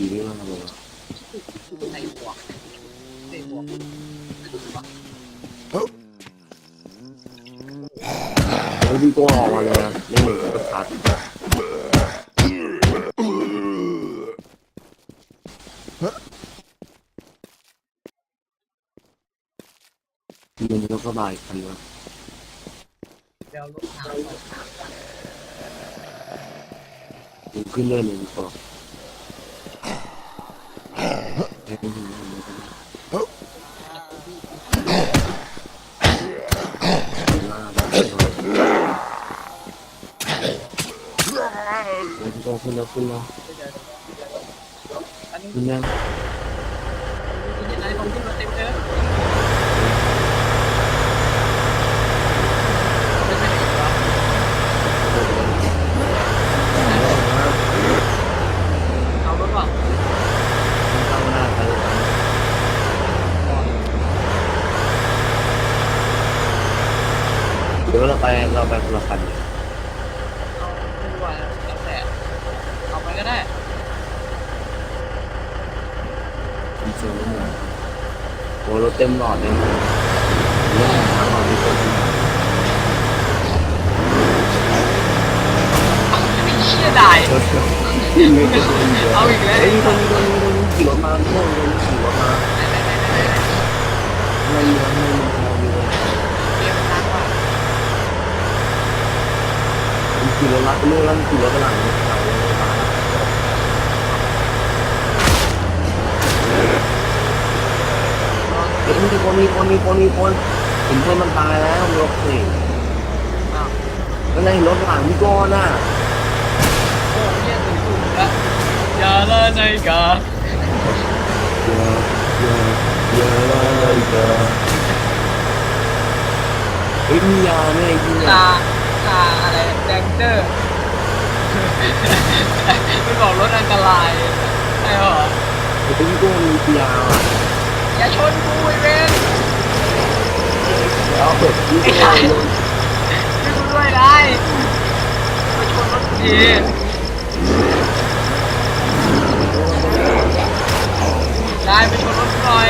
ผีนี่มันทำไมวะใส่หมวกใส่หมวกแล้วพี่ก็ออกมาเลยนะไม่เหมือนกับชัดมันก็สบายคันวะเดี๋ยวลูกหาขึ้นเรื่อยเลยดีกว่าก็ขึ้นแล้วขึ้นแล้วอัน นี้ขึ้นยัง คือยังไงลงขึ้นมาเต็มเลยไม่ใช่เหรอเอารถว่ะ เข้าหน้าไป เดี๋ยวเราไปเราไปคนละคันเอาไม่รู้ว่าแล้วแต่เอาไปก็ได้ดีเซลไม่หมดโอ้รถเต็มหลอดเลยเรื่องทางเราที่คนไม่เชื่อได้เอาอีกแล้ว เฮ้ยมีคนมีคนมีคนขี่รถมาโน่นคนขี่รถมา ไหนไหนไหนไหนไหน ไม่เยอะไม่มีทางเลย เกมทางว่ะ มัน ขี่รถลัดไปเรื่อยแล้วมันขี่รถไปหลังเขาเฮ้ยมีคนมีคนมีคนมีคนเห็นคนมันตายแล้วรถสิอ้วก็ในรถหลังพี่ก้อนน่ะโอ้เยี่ยตื่นตื่นแล้วอย่าละในกาเยอะเยอะเยอะเลยเยอะเฮ้ยมียาเนี่ยจริงคา อะคาอะไรแดงเจอร์มันบอกรถอันตรายใช่เหรอเฮ้ยพี่ก้มียาอะอย่าชนกูไอ้เวนแล้วเปิดพี่ไอ้ก้ชายช่วยกูด้วยได้มาชนรถกูทีได้ไปชนรถกูหน่อย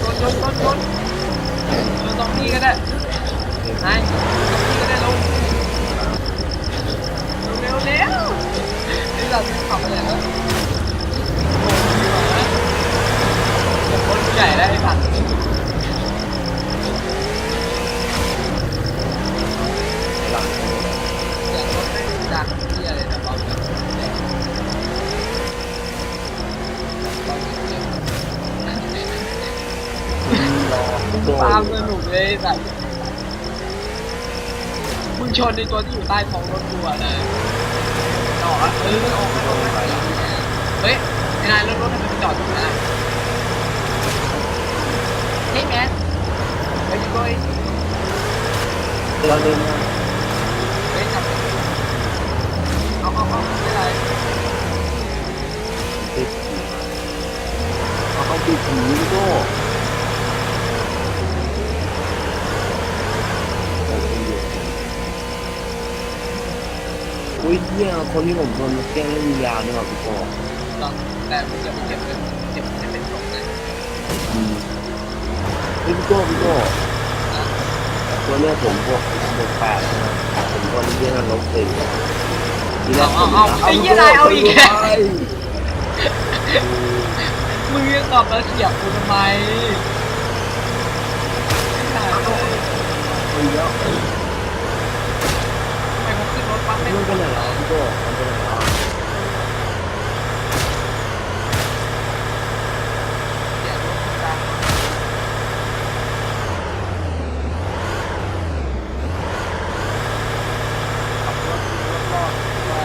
ชนชนชนชนชนตรงนี้ก็ได้นายตรงนี้ก็ได้ลงเร็วเร็วนี่เราขับไปไหนแล้วโอ้ยดีกว่านะรถใหญ่ได้ไอ้สัตว์ หลัง เสียงรถไม่ดังที่อะไรนะบอล ความสนุกเลยแบบมึงชนในตัวที่อยู่ใต้ท้องรถกูอะนะจอดเออออกมาออกมาเฮ้ยไอ้นายรถรถทำไมไปจอดตรงนั้นอะเฮ้ยแมนไปดูด้วยเราเดินมเฮ้ยจับเอาเอาเอาไม่ไรติดเขาเขาติดผีพี่ อุ้ยเนี่ยคนที่ผมโดนแกล้งเล่นวิญญาเนี่ยว่ะพี่ก้ลองแต่มึงอย่าไปเก็บเลยเก็บให้เป็นศพนะอืมเฮ้ยพี่โก้พี่โก้ตัวเนี้ยผมพวกหกแปดผมก็เรียกกันลบสี่ทีแรกผมมึงยังตอบแล้วเสียบกูทำไมไมันเยอะทำไม ผมขึ้นรถปั๊บไม่ มัน รู้ เป็นอะไรพี่โก้มันเป็นอะไร เสียบรถกลางขับรถรถรอดว่า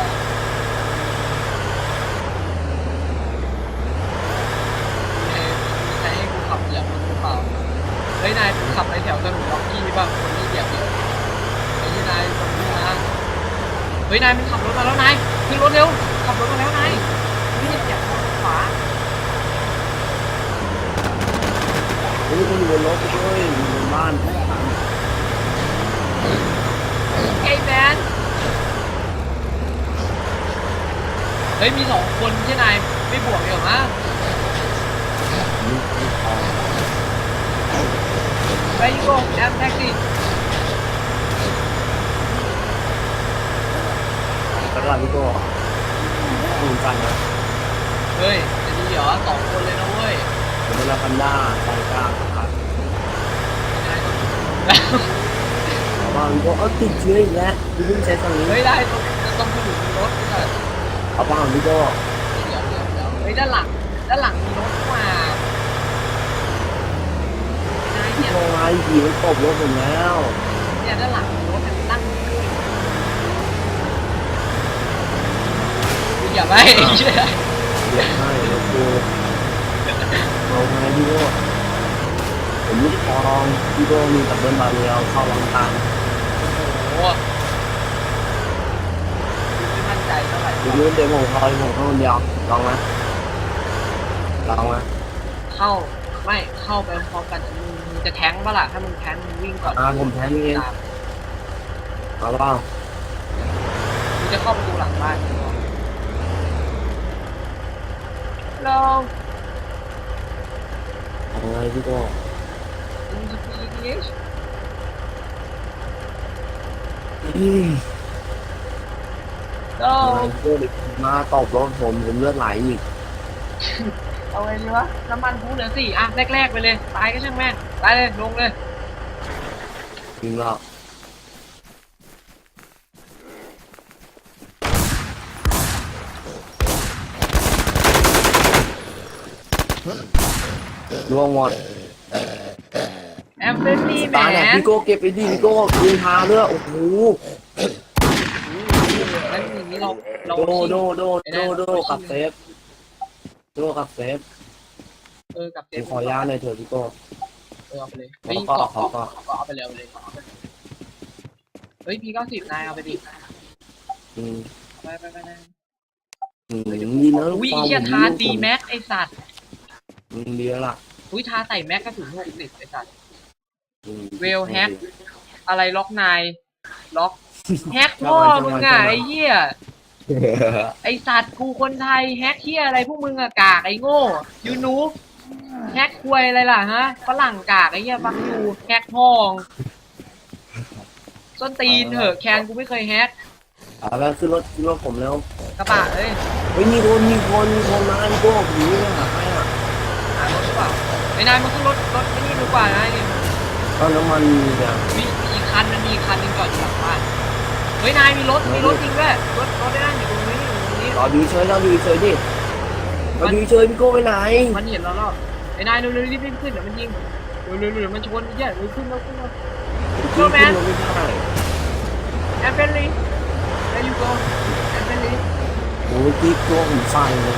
ใครให้กูขับเหยียบรถหรือเปล่าเฮ้ยนายขับไปแถวถนนล็อกกี้ป่ะคนนี้เหยียบเยอะไอ้ที่นายคนนี้นะเฮ้ยนายมันขับรถมาแล้วนายขึ้นรถเร็วขับรถมาแล้วนายนี่เหยียบขวาเฮ้ยคนอยู่บนรถด้วยอยู่บนบ้าน Hey man เฮ้ฮ้ยมีสองคนใช่นายไม่บวกเดี๋ยวมั้งนี่นี่พอไปยูโกแอมแท็กซี่ กระดาษพี่โก้ดูกันนะเฮ้ยจะดีเหรอสองคนเลยนะเว้ยผมเป็นลาคันด้าใจกลางครับนายต้องแต่ว่าพี่โก้เอาติดเชื้ออีกแล้วพี่เพิ่งใช้ตรงนี้เฮ้ยได้ต้องต้องไปอยู่ในรถก่อนเอาบ้างพี่โก้เดี๋ยวเดี๋ยวเดี๋ยวเฮ้ยด้านหลังด้านหลังมีรถกว่านายพี่เนี่ยโก้ไอ้ผีมันตบรถผมแล้วเนี่ยด้านหลังมีรถเนี่ยตั้งด้วย อย่าไปไอ้เหี้ยเดี๋ยวให้รถกูเอาไงพี่โก้ผมลูกทองพี่โก้มีกับเบิร์นบาเรียวเข้าวังตันโอ้โหไม่มั่นใจเท่าไหร่ทีนี้เดี๋ยวผมคอยผมเข้าคนเดียวลองนะลองนะเข้าไม่เข้าไปพร้อมกันมึงมึงจะแท้งปะล่ะถ้ามึงแท้งมึงวิ่งก่อนอ่าผมแพ้นี่เองตามเอาบ้างมึงจะเข้าประตูหลังบ้านกู ลองเอาไงพี่โก้มึงจะปีนี้อืมลอเอางไงพี่โก้เด็กมาตบรถผมผมเลือดไหลอีกเอาไงดีวะ น้ำมันกูเหลือสี่อะ แรกๆไปเลย ตายก็ช่างแม่งตายเลย ลงเลย จริงหรอก ล่วงหมดแอมเฟรนลี่แมตายเนี่ยนพี่โก้เก็บไปดิพี่โก้ยิงพาเลือดโอ้โหงั้นอย่างนี้เราเราโดโดโดโดโดกับเซฟโดกับเซฟเออกับผเจ๊มขอยาหน่อยเถอะพี่โก้เออเอาไปเลยขอเฮ้ยก็ก็ขอก็ก็เอาไปเลยเอาไปเลยเอาไปเลยเฮ้ยพีเก้าสิบนายเอาไปดิอืมไปไปไปนายอืมดีนะอุ้ยฟัไอ้งเหี้ยผมทาตีแม็กไอสัตว์อืมดีแล้วล่ะ อุ้ยทาใส่แม็กกระสุนหกสิบไอสัตว์อืมเวลแฮกอะไรล็อกนายล็อกแฮกพ่อมึงอะไอ้เหี้ยไอสัตว์กูคนไทยแฮกเหี้ยอะไรพวกมึงอะกากไอ้โง่ยูนูบแฮกควยอะไรล่ะฮะฝรั่งกากไอ้เหี้ยฟังอยู่แฮกพ่องส้นตีนเถอะแคนกูไม่เคยแฮกเอาแล้วขึ้นรถขึ้นรถผมแล้วกระบะเอ้ยเฮ้ยมีคนมีคนมีคนมาพี่โก้ผีไม่หาใไอ้นายมันขึ้นรถรถไม่นี่ดีกว่านายนี่ตอนน้ำมันมีเนี่ยมีมีอีกคันมันมีอีกคันหนึงจอดอยู่หลังบ้านเฮ้ยนายมีรถมีรถจริงด้วยรถรถได้นั่งอยู่ตรงนี้อยู่ตรงนี้ รอดูเฉยรอดูเฉยดิรอดูเฉยพี่โก้ไปไหนมันเห็นเราแล้วไอ้นายเร็วๆรีบๆขึ้นเดี๋ยวมันยิงเร็วๆเดี๋ยวมันชนไอ้เหี้ยเร็วขึ้นเร็วขึ้นเร็วโก้แมน ขึ้รถไม่ได้แอมเบลลี่ there you go แอมเบลลี่โอ้ยพี่โก้ผมสั่นเลย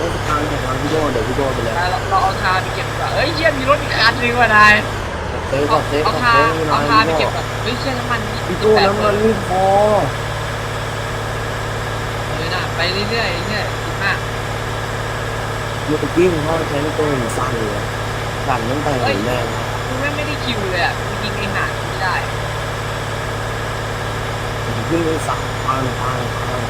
รถทางจากทางพี่โก้เดี๋ยวพี่โก้ไปเลยนายเราเราเอาทาไปเก็บดีกว่าเฮ้ยเชี่ยมีรถอีกคันหนึงว่ะนายเซฟเอากับเซฟเอากับทาเซฟไม่น้อเอายทาไปพี่เก็โก้บก่อนเฮ้ยเชี่ยน้ำมันพี่โก้น้ำมันไม่พอเลยนะไปเรื่อยๆไอ้เนี่ยคิดมากเมื่อกี้ผมเข้าใช้ไม่โก้ผมสั่นเลยสั่นตั้งแต่เห็นแม่งกูแม่งไม่ได้คิวเลยอะกูยิงไอ้ห่าไม่ได้ผมขึ้นไปสั่นพังพังพัง